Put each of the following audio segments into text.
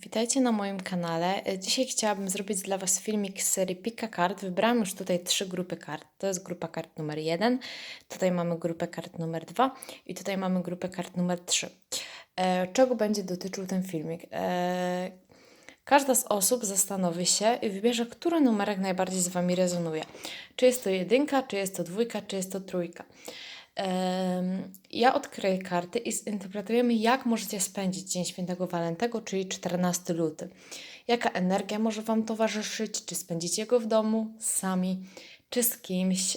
Witajcie na moim kanale. E, Dzisiaj chciałabym zrobić dla Was filmik z serii Pika Kart. Wybrałam już tutaj trzy grupy kart. To jest grupa kart numer jeden, tutaj mamy grupę kart numer dwa i tutaj mamy grupę kart numer trzy. E, Czego będzie dotyczył ten filmik? E, Każda z osób zastanowi się i wybierze, który numerek najbardziej z Wami rezonuje. Czy jest to jedynka, czy jest to dwójka, czy jest to trójka. Ja odkryję karty i zinterpretujemy, jak możecie spędzić Dzień Świętego Walentego, czyli 14 luty. Jaka energia może Wam towarzyszyć? Czy spędzicie go w domu, sami, czy z kimś?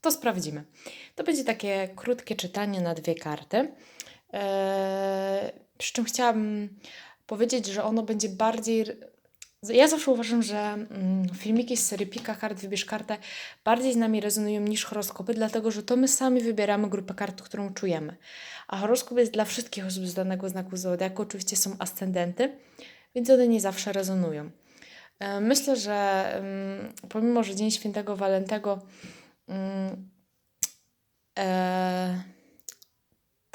To sprawdzimy. To będzie takie krótkie czytanie na dwie karty. Przy czym chciałabym powiedzieć, że ono będzie bardziej ja zawsze uważam, że mm, filmiki z serii Pika Kart, Wybierz Kartę bardziej z nami rezonują niż horoskopy, dlatego że to my sami wybieramy grupę kart, którą czujemy. A horoskop jest dla wszystkich osób z danego znaku zodiaku. Oczywiście są ascendenty, więc one nie zawsze rezonują. E, Myślę, że mm, pomimo, że Dzień Świętego Walentego mm, e,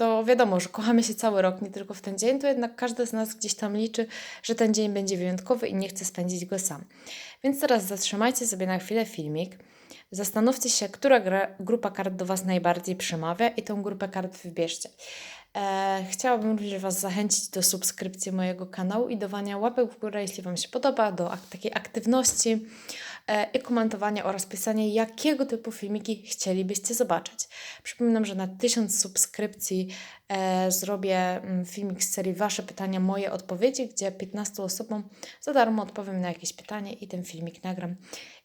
to wiadomo, że kochamy się cały rok, nie tylko w ten dzień, to jednak każdy z nas gdzieś tam liczy, że ten dzień będzie wyjątkowy i nie chce spędzić go sam. Więc teraz zatrzymajcie sobie na chwilę filmik, zastanówcie się, która gra, grupa kart do Was najbardziej przemawia i tą grupę kart wybierzcie. E, chciałabym również Was zachęcić do subskrypcji mojego kanału i dawania łapek w górę, jeśli Wam się podoba, do ak- takiej aktywności e, i komentowania oraz pisania, jakiego typu filmiki chcielibyście zobaczyć. Przypominam, że na 1000 subskrypcji e, zrobię mm, filmik z serii Wasze pytania, moje odpowiedzi, gdzie 15 osobom za darmo odpowiem na jakieś pytanie i ten filmik nagram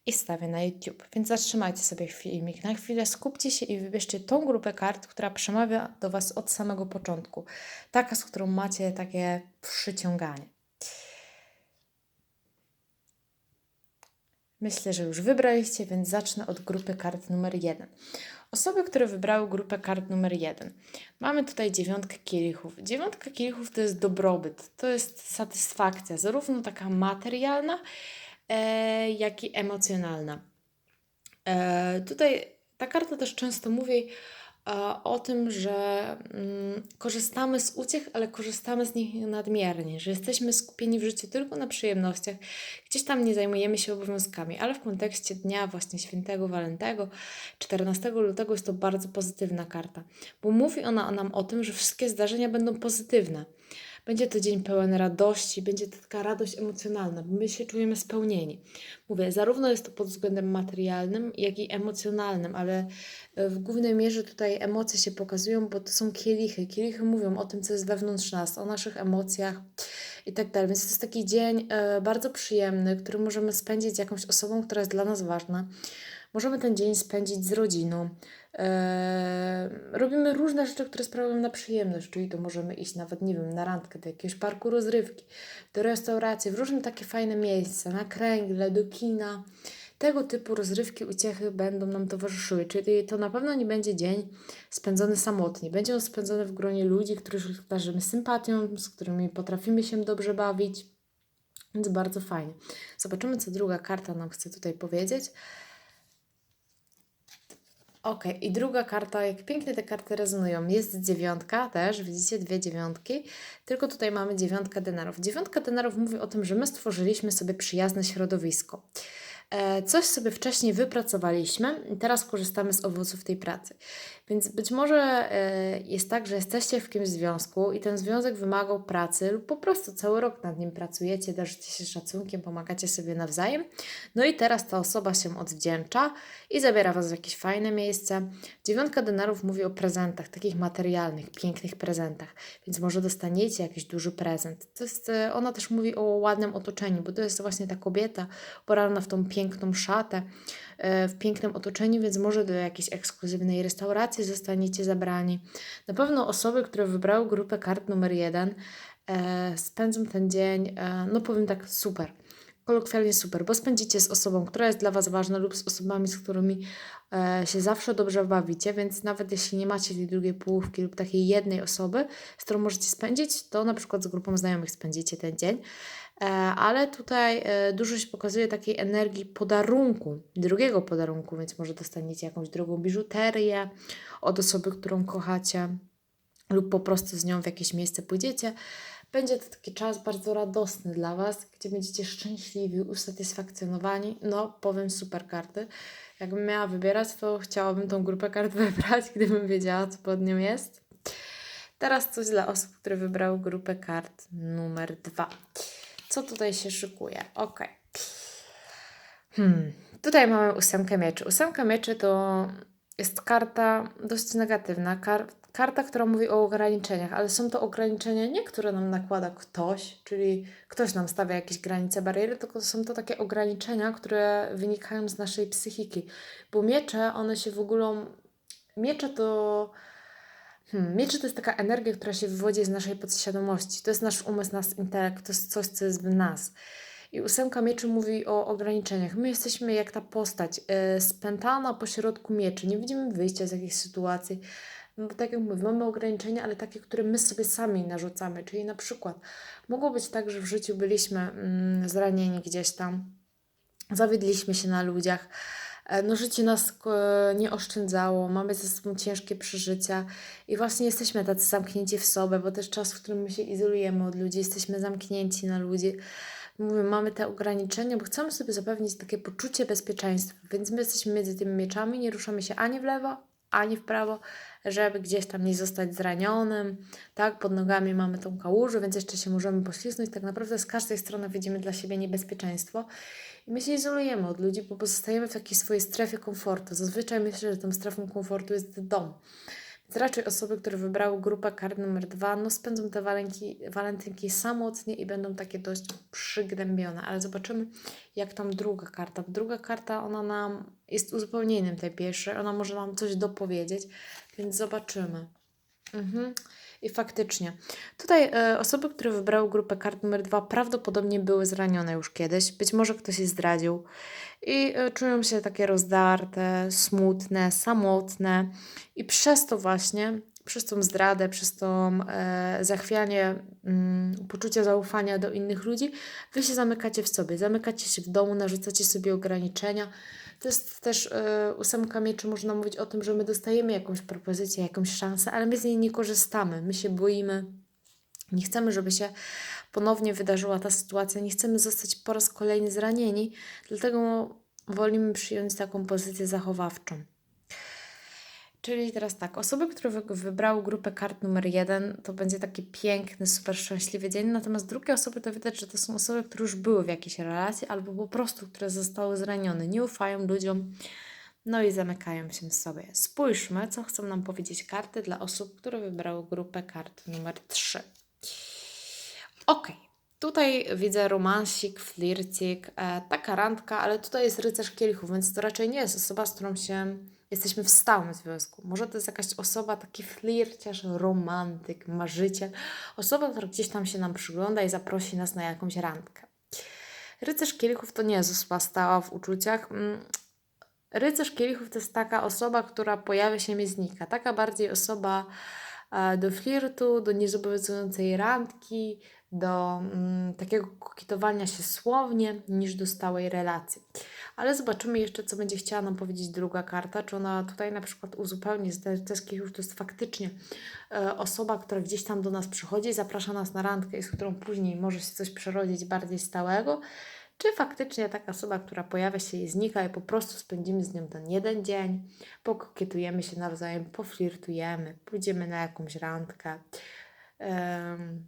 i stawię na YouTube. Więc zatrzymajcie sobie filmik na chwilę, skupcie się i wybierzcie tą grupę kart, która przemawia do Was od samego początku. Taka, z którą macie takie przyciąganie. Myślę, że już wybraliście, więc zacznę od grupy kart numer jeden. Osoby, które wybrały grupę kart numer jeden. Mamy tutaj dziewiątkę kielichów. Dziewiątka kielichów to jest dobrobyt, to jest satysfakcja, zarówno taka materialna, jak i emocjonalna. E, tutaj ta karta też często mówi e, o tym, że mm, korzystamy z uciech, ale korzystamy z nich nadmiernie, że jesteśmy skupieni w życiu tylko na przyjemnościach, gdzieś tam nie zajmujemy się obowiązkami, ale w kontekście dnia właśnie świętego Walentego, 14 lutego jest to bardzo pozytywna karta, bo mówi ona nam o tym, że wszystkie zdarzenia będą pozytywne. Będzie to dzień pełen radości, będzie to taka radość emocjonalna, bo my się czujemy spełnieni. Mówię, zarówno jest to pod względem materialnym, jak i emocjonalnym, ale e, w głównej mierze tutaj emocje się pokazują, bo to są kielichy. Kielichy mówią o tym, co jest wewnątrz nas, o naszych emocjach i tak dalej. Więc to jest taki dzień e, bardzo przyjemny, który możemy spędzić z jakąś osobą, która jest dla nas ważna. Możemy ten dzień spędzić z rodziną. Eee, robimy różne rzeczy, które sprawiają nam przyjemność, czyli to możemy iść nawet, nie wiem, na randkę, do jakiegoś parku rozrywki, do restauracji, w różne takie fajne miejsca, na kręgle, do kina. Tego typu rozrywki, uciechy będą nam towarzyszyły, czyli to na pewno nie będzie dzień spędzony samotnie. Będzie on spędzony w gronie ludzi, których darzymy sympatią, z którymi potrafimy się dobrze bawić, więc bardzo fajnie. Zobaczymy, co druga karta nam chce tutaj powiedzieć. Ok, i druga karta, jak pięknie te karty rezonują. Jest dziewiątka też, widzicie, dwie dziewiątki, tylko tutaj mamy dziewiątkę denarów. Dziewiątka denarów mówi o tym, że my stworzyliśmy sobie przyjazne środowisko. E, Coś sobie wcześniej wypracowaliśmy i teraz korzystamy z owoców tej pracy. Więc być może e, jest tak, że jesteście w kimś związku i ten związek wymagał pracy lub po prostu cały rok nad nim pracujecie, darzycie się szacunkiem, pomagacie sobie nawzajem. No i teraz ta osoba się odwdzięcza i zabiera Was w jakieś fajne miejsce. Dziewiątka denarów mówi o prezentach, takich materialnych, pięknych prezentach, więc może dostaniecie jakiś duży prezent. To jest, e, ona też mówi o ładnym otoczeniu, bo to jest właśnie ta kobieta ubrana w tą piękną szatę, e, w pięknym otoczeniu, więc może do jakiejś ekskluzywnej restauracji zostaniecie zabrani. Na pewno osoby, które wybrały grupę kart numer jeden, e, spędzą ten dzień, e, no powiem tak, super. Kolokwialnie super, bo spędzicie z osobą, która jest dla Was ważna lub z osobami, z którymi e, się zawsze dobrze bawicie, więc nawet jeśli nie macie tej drugiej połówki lub takiej jednej osoby, z którą możecie spędzić, to na przykład z grupą znajomych spędzicie ten dzień. E, ale tutaj e, dużo się pokazuje takiej energii podarunku, drugiego podarunku, więc może dostaniecie jakąś drugą biżuterię od osoby, którą kochacie, lub po prostu z nią w jakieś miejsce pójdziecie. Będzie to taki czas bardzo radosny dla Was, gdzie będziecie szczęśliwi, usatysfakcjonowani. No, powiem super karty. Jakbym miała wybierać, to chciałabym tą grupę kart wybrać, gdybym wiedziała, co pod nią jest. Teraz coś dla osób, które wybrały grupę kart numer dwa. Co tutaj się szykuje? Ok. Hmm. Tutaj mamy ósemkę mieczy. Ósemka mieczy to jest karta dość negatywna. Kar karta, która mówi o ograniczeniach, ale są to ograniczenia nie, które nam nakłada ktoś, czyli ktoś nam stawia jakieś granice, bariery, tylko są to takie ograniczenia, które wynikają z naszej psychiki. Bo miecze, one się w ogóle. Miecze to. Hmm, miecze to jest taka energia, która się wywodzi z naszej podświadomości. To jest nasz umysł, nasz intelekt, to jest coś, co jest w nas. I ósemka mieczy mówi o ograniczeniach. My jesteśmy jak ta postać, yy, spętana po środku mieczy. Nie widzimy wyjścia z jakiejś sytuacji. No tak jak mówię, mamy ograniczenia, ale takie, które my sobie sami narzucamy. Czyli na przykład mogło być tak, że w życiu byliśmy mm, zranieni gdzieś tam, zawiedliśmy się na ludziach, no życie nas e, nie oszczędzało, mamy ze sobą ciężkie przeżycia i właśnie jesteśmy tacy zamknięci w sobie, bo też czas, w którym my się izolujemy od ludzi, jesteśmy zamknięci na ludzi. Mówię, mamy te ograniczenia, bo chcemy sobie zapewnić takie poczucie bezpieczeństwa, więc my jesteśmy między tymi mieczami, nie ruszamy się ani w lewo, ani w prawo, żeby gdzieś tam nie zostać zranionym, tak, pod nogami mamy tą kałużę, więc jeszcze się możemy poślizgnąć, tak naprawdę z każdej strony widzimy dla siebie niebezpieczeństwo i my się izolujemy od ludzi, bo pozostajemy w takiej swojej strefie komfortu. Zazwyczaj myślę, że tą strefą komfortu jest dom. Więc raczej osoby, które wybrały grupę kart numer dwa, no spędzą te walentynki, walentynki samotnie i będą takie dość przygnębione. Ale zobaczymy, jak tam druga karta. Druga karta, ona nam jest uzupełnieniem tej pierwszej, ona może nam coś dopowiedzieć, więc zobaczymy. Mhm. I faktycznie. Tutaj e, osoby, które wybrały grupę kart numer dwa, prawdopodobnie były zranione już kiedyś. Być może ktoś je zdradził i e, czują się takie rozdarte, smutne, samotne. I przez to właśnie, przez tą zdradę, przez to e, zachwianie mm, poczucia zaufania do innych ludzi, wy się zamykacie w sobie, zamykacie się w domu, narzucacie sobie ograniczenia. To jest też yy, ósemka mieczy, można mówić o tym, że my dostajemy jakąś propozycję, jakąś szansę, ale my z niej nie korzystamy. My się boimy, nie chcemy, żeby się ponownie wydarzyła ta sytuacja, nie chcemy zostać po raz kolejny zranieni, dlatego wolimy przyjąć taką pozycję zachowawczą. Czyli teraz tak, osoby, które wybrały grupę kart numer jeden, to będzie taki piękny, super szczęśliwy dzień, natomiast drugie osoby to widać, że to są osoby, które już były w jakiejś relacji albo po prostu, które zostały zranione, nie ufają ludziom, no i zamykają się w sobie. Spójrzmy, co chcą nam powiedzieć karty dla osób, które wybrały grupę kart numer 3. Ok, tutaj widzę romansik, flircik, e, taka randka, ale tutaj jest rycerz kielichów, więc to raczej nie jest osoba, z którą się jesteśmy w stałym związku. Może to jest jakaś osoba, taki flirciarz, romantyk, marzyciel, osoba, która gdzieś tam się nam przygląda i zaprosi nas na jakąś randkę. Rycerz kielichów to nie jest osoba stała w uczuciach. Mm, rycerz kielichów to jest taka osoba, która pojawia się i znika. Taka bardziej osoba e, do flirtu, do niezobowiązującej randki, do mm, takiego kokitowania się słownie, niż do stałej relacji. Ale zobaczymy jeszcze, co będzie chciała nam powiedzieć druga karta. Czy ona tutaj na przykład uzupełni z już to jest faktycznie e, osoba, która gdzieś tam do nas przychodzi, zaprasza nas na randkę i z którą później może się coś przerodzić bardziej stałego. Czy faktycznie taka osoba, która pojawia się i znika i po prostu spędzimy z nią ten jeden dzień, pokokietujemy się nawzajem, poflirtujemy, pójdziemy na jakąś randkę. Um,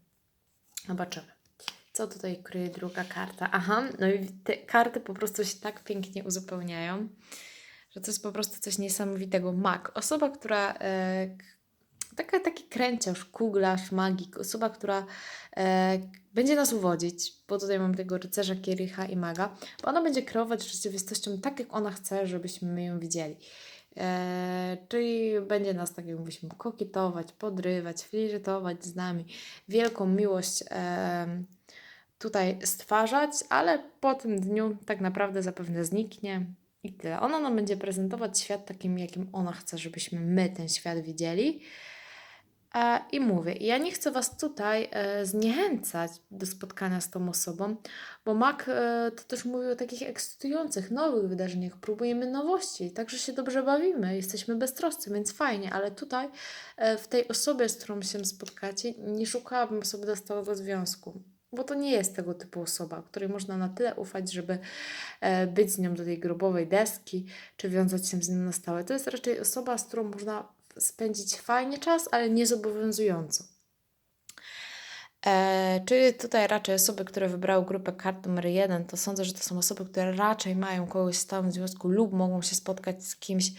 zobaczymy co tutaj kryje druga karta? Aha, no i te karty po prostu się tak pięknie uzupełniają, że to jest po prostu coś niesamowitego. Mag, osoba, która e, taka, taki kręciarz, kuglarz, magik, osoba, która e, będzie nas uwodzić, bo tutaj mamy tego rycerza, kiericha i maga, bo ona będzie kreować rzeczywistością tak, jak ona chce, żebyśmy my ją widzieli. E, czyli będzie nas, tak jak mówiliśmy, kokietować, podrywać, flirtować z nami, wielką miłość e, tutaj stwarzać, ale po tym dniu tak naprawdę zapewne zniknie i tyle. Ona nam będzie prezentować świat takim, jakim ona chce, żebyśmy my ten świat widzieli. E, I mówię, ja nie chcę Was tutaj e, zniechęcać do spotkania z tą osobą, bo Mak e, to też mówi o takich ekscytujących, nowych wydarzeniach. Próbujemy nowości, także się dobrze bawimy, jesteśmy beztroscy, więc fajnie, ale tutaj w tej osobie, z którą się spotkacie, nie szukałabym sobie do stałego związku. Bo to nie jest tego typu osoba, której można na tyle ufać, żeby e, być z nią do tej grobowej deski, czy wiązać się z nią na stałe. To jest raczej osoba, z którą można spędzić fajnie czas, ale nie zobowiązująco. E, czyli tutaj raczej osoby, które wybrały grupę kart numer jeden, to sądzę, że to są osoby, które raczej mają kogoś w stałym związku lub mogą się spotkać z kimś,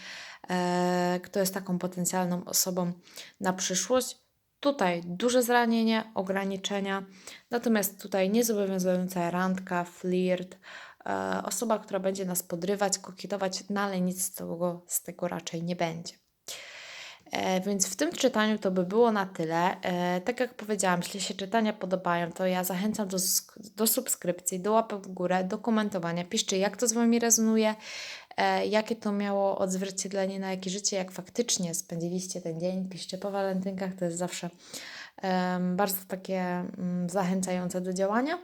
e, kto jest taką potencjalną osobą na przyszłość. Tutaj duże zranienie, ograniczenia, natomiast tutaj niezobowiązująca randka, flirt, e, osoba, która będzie nas podrywać, kokietować, no ale nic z tego, z tego raczej nie będzie. E, więc w tym czytaniu to by było na tyle. E, tak jak powiedziałam, jeśli się czytania podobają, to ja zachęcam do, do subskrypcji, do łapek w górę, do komentowania. Piszcie, jak to z Wami rezonuje, jakie to miało odzwierciedlenie na jakie życie, jak faktycznie spędziliście ten dzień. Piszcie po walentynkach, to jest zawsze bardzo takie mm, zachęcające do działania.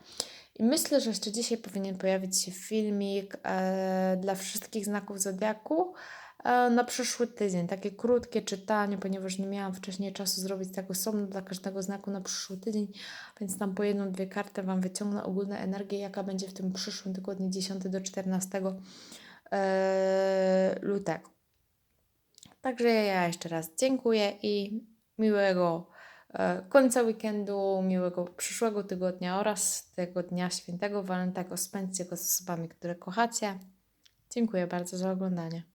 I myślę, że jeszcze dzisiaj powinien pojawić się filmik e, dla wszystkich znaków zodiaku e, na przyszły tydzień. Takie krótkie czytanie, ponieważ nie miałam wcześniej czasu zrobić tak osobno dla każdego znaku na przyszły tydzień, więc tam po jedną, dwie karty Wam wyciągnę ogólne energię, jaka będzie w tym przyszłym tygodniu 10 do 14 e, lutego. Także ja jeszcze raz dziękuję i miłego e, końca weekendu, miłego przyszłego tygodnia oraz tego dnia świętego walentego. Spędźcie go z osobami, które kochacie. Dziękuję bardzo za oglądanie.